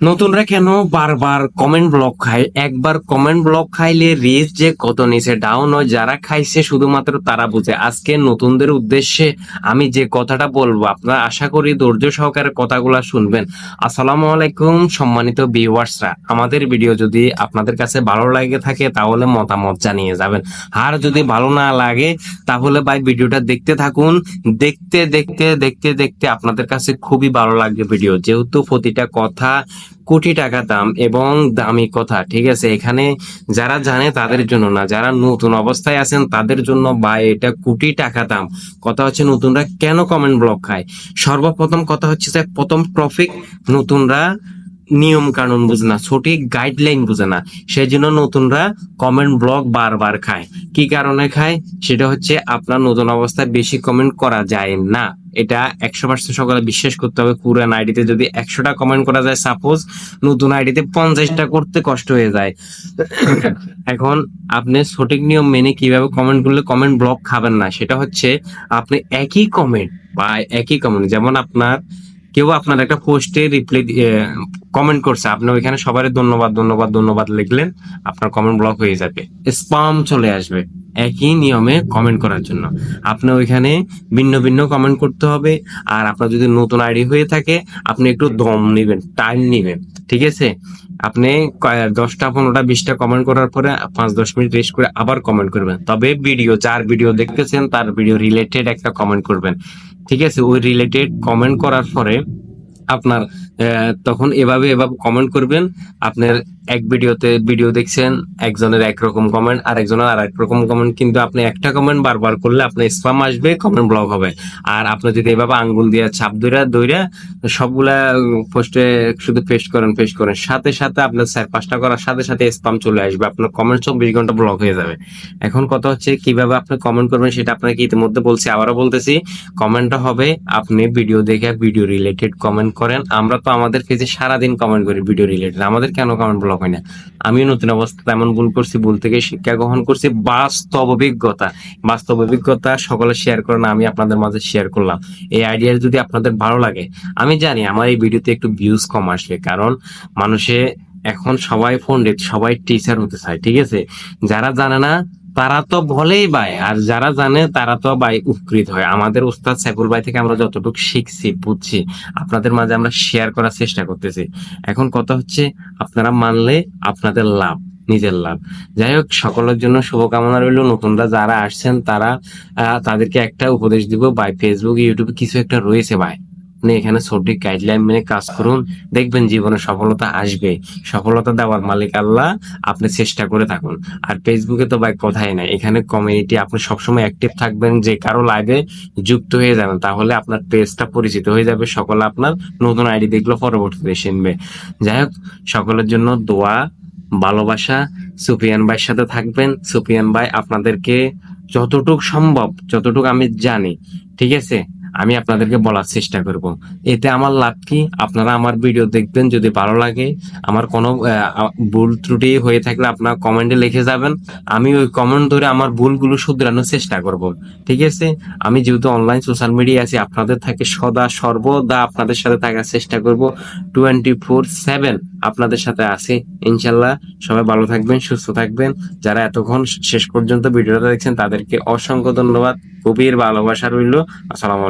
নতুনরা কেন বারবার কমেন্ট ব্লক খায়? একবার কমেন্ট ব্লক খাইলে রিচ যে কত নিচে ডাউন হয়, যারা খাইছে শুধুমাত্র তারা বুঝে। আজকে নতুনদের উদ্দেশ্যে আমি যে কথাটা বলব, আপনারা আশা করি ধৈর্য সহকারে কথাগুলা শুনবেন। আসসালামু আলাইকুম, সম্মানিত ভিউয়ার্সরা আমাদের ভিডিও যদি আপনাদের কাছে ভালো লাগে থাকে, তাহলে মতামত জানিয়ে যাবেন। আর যদি ভালো না লাগে, তাহলে ভাই ভিডিওটা দেখতে থাকুন। দেখতে দেখতে দেখতে দেখতে আপনাদের কাছে খুবই ভালো লাগবে ভিডিও যেহেতু প্রতিটা কথা কোটি টাকা দাম এবং দামি কথা, ঠিক আছে? এখানে যারা জানে তাদের জন্য না, যারা নতুন অবস্থায় আছেন তাদের জন্য বা এটা কোটি টাকা দাম, কথা হচ্ছে নতুনরা কেন কমেন্ট ব্লক খায়? সর্বপ্রথম কথা হচ্ছে যে প্রথম ট্রফিক নতুনরা নিয়ম কানুন বুঝে না, সঠিক গাইডলাইন বুঝে না। সেই জন্য নতুনরা কমেন্ট ব্লক বারবার খায়। কি কারণে খায়? সেটা হচ্ছে আপনার নতুন অবস্থায় বেশি কমেন্ট করা যায় না। এটা একশো পার্সেন্ট সকলে বিশ্বাস করতে হবে। পুরান আইডিতে যদি একশোটা কমেন্ট করা যায় সাপোজ নতুন আইডিতে পঞ্চাশটা করতে কষ্ট হয়ে যায়। এখন আপনি সঠিক নিয়ম মেনে কীভাবে কমেন্ট করলে কমেন্ট ব্লক খাবেন না, সেটা হচ্ছে আপনি একই কমেন্ট বা একই কমেন্ট যেমন আপনার কেউ আপনার একটা পোস্টে রিপ্লাই কমেন্ট করছে, আপনি ওইখানে সবারই ধন্যবাদ ধন্যবাদ ধন্যবাদ লিখলেন, আপনার কমেন্ট ব্লক হয়ে যাবে স্পাম চলে আসবে, একই নিয়মে কমেন্ট করার জন্য। আপনি ওইখানে ভিন্ন ভিন্ন কমেন্ট করতে হবে, আর আপনার যদি নতুন আইডি হয়ে থাকে, আপনি একটু দম নেবেন টাইম নেবেন, ঠিক আছে? আপনি দশটা, পনেরোটা, বিশটা কমেন্ট করার পরে পাঁচ, দশ মিনিট রেস্ট করে আবার কমেন্ট করবেন। তবে ভিডিও যার ভিডিও দেখতেছেন, তার ভিডিও রিলেটেড একটা কমেন্ট করবেন। ঠিক আছে ওই রিলেটেড কমেন্ট করার পরে আপনার তখন এভাবে এভাবে কমেন্ট করবেন আপনার এক ভিডিওতে ভিডিও দেখছেন, একজনের একরকম কমেন্ট আর একজনের আর এক রকম কমেন্ট কিন্তু আপনি একটা কমেন্ট বারবার করলে আপনার স্পাম আসবে কমেন্ট ব্লক হবে। আর আপনি যদি এভাবে আঙ্গুল দিয়ে ছাপ দইরা দইরা সবগুলা পোস্টে শুধু পেস্ট করেন পেস্ট করেন। সাথে সাথে আপনার চার পাঁচটা করার সাথে সাথে স্পাম চলে আসবে। আপনার কমেন্ট চব্বিশ ঘণ্টা ব্লক হয়ে যাবে। এখন কথা হচ্ছে কীভাবে আপনি কমেন্ট করবেন সেটা আপনাকে ইতিমধ্যে বলছি, আবারও বলতেছি। কমেন্টটা হবে, আপনি ভিডিও দেখে ভিডিও রিলেটেড কমেন্ট করেন। আমরা তো আমাদের পেজে সারাদিন কমেন্ট করি ভিডিও রিলেটেড আমাদের কেন কমেন্ট ব্লক হয় না। আমিও নতুন অবস্থা তেমন ভুল করছি, ভুল থেকে শিক্ষা গ্রহণ করছি। বাস্তব অভিজ্ঞতা বাস্তব অভিজ্ঞতা সকলে শেয়ার করে না আমি আপনাদের মাঝে শেয়ার করলাম। এই আইডিয়া যদি আপনাদের ভালো লাগে, আমি জানি আমার এই ভিডিওতে একটু ভিউজ কম আসবে, কারণ মানুষে এখন সবাই ফোন সবাই টিচার হতে চায়, ঠিক আছে? যারা জানে না তারা তো বলেই ভাই আর যারা জানে তারা তো ভাই উপকৃত হয়। আমাদের উস্তাদ সাইফুল ভাই থেকে আমরা যতটুকু শিখছি, বুঝছি, আপনাদের মাঝে আমরা শেয়ার করার চেষ্টা করতেছি। এখন কথা হচ্ছে, আপনারা মানলে আপনাদের লাভ, নিজের লাভ। যাই হোক, সকলের জন্য শুভকামনা রইল। নতুনরা যারা আসছেন, তারা তাদেরকে একটা উপদেশ দিব। ভাই ফেসবুক ইউটিউবে কিছু একটা রয়েছে ভাই আপনি এখানে সঠিক গাইডলাইন মেনে কাজ করুন, দেখবেন জীবনে সফলতা আসবে। সফলতা দেওয়ার মালিক আল্লাহ, আপনি চেষ্টা করে থাকুন। আর ফেসবুকে তো ভাই কথাই নাই, এখানে কমিউনিটি আপনি সবসময় অ্যাক্টিভ থাকবেন, যে কারও লাইভে যুক্ত হয়ে যাবেন, তাহলে আপনার পেজটা পরিচিত হয়ে যাবে, সকলে আপনার নতুন আইডি দেখল পরবর্তীতে শুনবে যাই হোক, সকলের জন্য দোয়া, ভালোবাসা, সুফিয়ান ভাইয়ের সাথে থাকবেন। সুফিয়ান ভাই, আপনাদেরকে যতটুক সম্ভব, যতটুকু আমি জানি, ঠিক আছে? আমি আপনাদেরকে বলার চেষ্টা করব। এতে আমার লাভ কি? আপনারা আমার ভিডিও দেখবেন, যদি ভালো লাগে। আমার কোনো ভুল ত্রুটি হয়ে থাকলে আপনার কমেন্টে লিখে যাবেন। আমি ওই কমেন্ট ধরে আমার ভুলগুলো শুধরানোর চেষ্টা করব। ঠিক আছে? আমি যেহেতু অনলাইন সোশ্যাল মিডিয়া আছি, আপনাদের থাকে সদা সর্বদা আপনাদের সাথে থাকার চেষ্টা করব। টোয়েন্টি ফোর সেভেন আপনাদের সাথে আছি। ইনশাল্লাহ সবাই ভালো থাকবেন, সুস্থ থাকবেন। যারা এতক্ষণ শেষ পর্যন্ত ভিডিওটা দেখছেন, তাদেরকে অসংখ্য ধন্যবাদ। গভীর ভালোবাসা রইল। আসসালামু আলাইকুম।